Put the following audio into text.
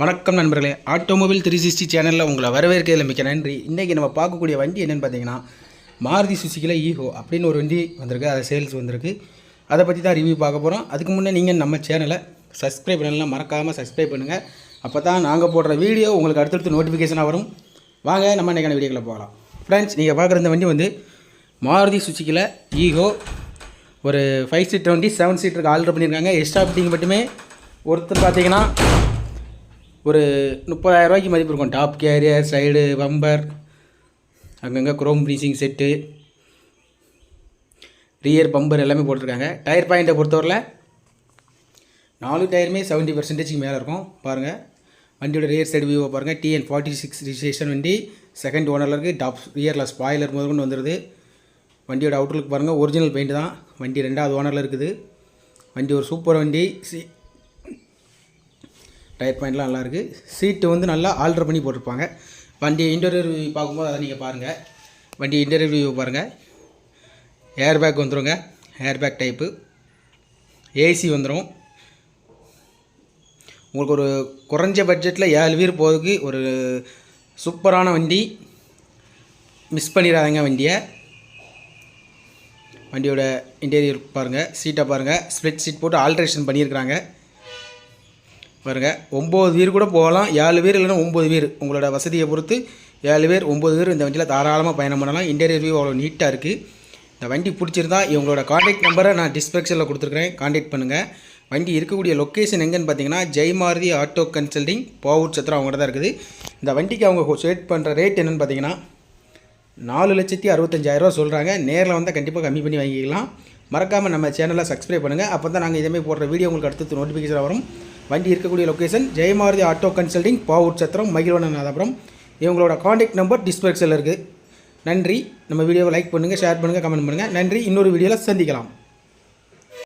வணக்கம் நண்பர்களே. Automobile three sixty சேனலில் உங்களை வரவேற்கிறதுல மிக்க நன்றி. இன்றைக்கி நம்ம பார்க்கக்கூடிய வண்டி என்னென்னு பார்த்தீங்கன்னா மாருதி சுசிக்கில் ஈகோ அப்படின்னு ஒரு வண்டி வந்திருக்கு. அது சேல்ஸ் வந்திருக்கு. அதை பற்றி தான் ரிவ்யூ பார்க்க போகிறோம் அதுக்கு முன்னே நீங்கள் நம்ம சேனலை சப்ஸ்கிரைப் பண்ணலாம் மறக்காமல் சப்ஸ்கிரைப் பண்ணுங்கள் அப்போ தான் நாங்கள் போடுற வீடியோ உங்களுக்கு அடுத்தடுத்து நோட்டிஃபிகேஷனாக வரும். வாங்க நம்ம இன்றைக்கான வீடியோக்களை போகலாம். ஃப்ரெண்ட்ஸ் நீங்கள் பார்க்குற இந்த வண்டி வந்து மாருதி சுசிக்கில் ஈகோ ஒரு ஃபைவ் சீட் வண்டி செவன் சீட்டருக்கு ஆல்டர் பண்ணியிருக்காங்க. எக்ஸ்ட்ரா ஃபிட்டிங் மட்டுமே. ஒருத்தர் பார்த்தீங்கன்னா ஒரு முப்பதாயிரம் ரூபாய்க்கு மதிப்பு இருக்கும். டாப் கேரியர் சைடு பம்பர் அங்கங்கே chrome finishing set rear bumper எல்லாமே போட்டிருக்காங்க. டயர் பாயிண்ட்டை பொறுத்தவரையில் நாலு டயருமே செவன்ட்டி பர்சன்டேஜ்க்கு மேலே இருக்கும். பாருங்கள் வண்டியோட ரியர் சைடு வியூவை பாருங்கள் டிஎன் ஃபார்ட்டி சிக்ஸ் ரிஜிஸ்ட்ரேஷன் வண்டி. செகண்ட் ஓனரில் இருக்குது டாப் ரியரில் ஸ்பாய்லர் முதற்கொண்டு வந்துடுது வண்டியோட அவுட்ருக்கு பாருங்கள் ஒரிஜினல் பெயிண்ட் தான். வண்டி ரெண்டாவது ஓனரில் இருக்குது. வண்டி ஒரு சூப்பர் வண்டி. சி டயர் பாயிண்ட்லாம் நல்லாயிருக்கு. சீட்டு வந்து நல்லா ஆல்டர் பண்ணி போட்டிருப்பாங்க. வண்டி இன்டீரியர் வியூ பார்க்கும்போது அதை நீங்கள் பாருங்கள் வண்டி இன்டீரியர் வியூ பாருங்கள் ஏர் பேக் வந்துருங்க. ஏர் பேக் டைப்பு ஏசி வந்துடும் உங்களுக்கு ஒரு குறைஞ்ச பட்ஜெட்டில் ஏழு பேர் போகிறதுக்கு ஒரு சூப்பரான வண்டி. மிஸ் பண்ணிடாதீங்க வண்டியை. வண்டியோட இன்டீரியர் பாருங்கள் சீட்டை பாருங்கள் ஸ்ப்ளிட் சீட் போட்டு ஆல்ட்ரேஷன் பண்ணியிருக்கிறாங்க. பாருங்கள் ஒம்பது பேர் கூட போகலாம். ஏழு பேர் இல்லைன்னா ஒம்பது பேர் உங்களோட வசதியை பொறுத்து ஏழு பேர் ஒம்பது பேர் இந்த வண்டியில் தாராளமாக பயணம் பண்ணலாம். இன்டீரியர் வியூ அவ்வளோ நீட்டாக இருக்குது இந்த வண்டி பிடிச்சிருந்தா இவங்களோட காண்டாக்ட் நம்பரை நான் டிஸ்கிரிப்ஷனில் கொடுத்துருக்குறேன். காண்டாக்ட் பண்ணுங்கள் வண்டி இருக்கக்கூடிய லொக்கேஷன் எங்கேன்னு பார்த்தீங்கன்னா ஜெய்மாரதி ஆட்டோ கன்சல்டிங் பாவூர் சத்திரம் அவங்கள்ட்ட தான் இருக்குது. இந்த வண்டிக்கு அவங்க செட் பண்ணுற ரேட் என்னென்னு பார்த்தீங்கன்னா நாலு லட்சத்தி அறுபத்தஞ்சாயிரரூவா சொல்கிறாங்க நேரில் வந்தால் கண்டிப்பாக கம்மி பண்ணி வாங்கிக்கலாம். மறக்காமல் நம்ம சேனலை சப்ஸ்கிரைப் பண்ணுங்கள் அப்போ தான் நாங்கள் இதேமாதிரி போடுற வீடியோ உங்களுக்கு அடுத்து நோட்டிஃபிகேஷன் வரும். வண்டி இருக்கக்கூடிய location Jayamaruthi auto consulting Pavoor Chatram Magizhvananathapuram. இவங்களோட காண்டாக்ட் நம்பர் டிஸ்பிளேக்ஸில் இருக்குது நன்றி. நம்ம வீடியோவை லைக் பண்ணுங்கள் ஷேர் பண்ணுங்கள் கமெண்ட் பண்ணுங்கள் நன்றி. இன்னொரு வீடியோவில் சந்திக்கலாம்.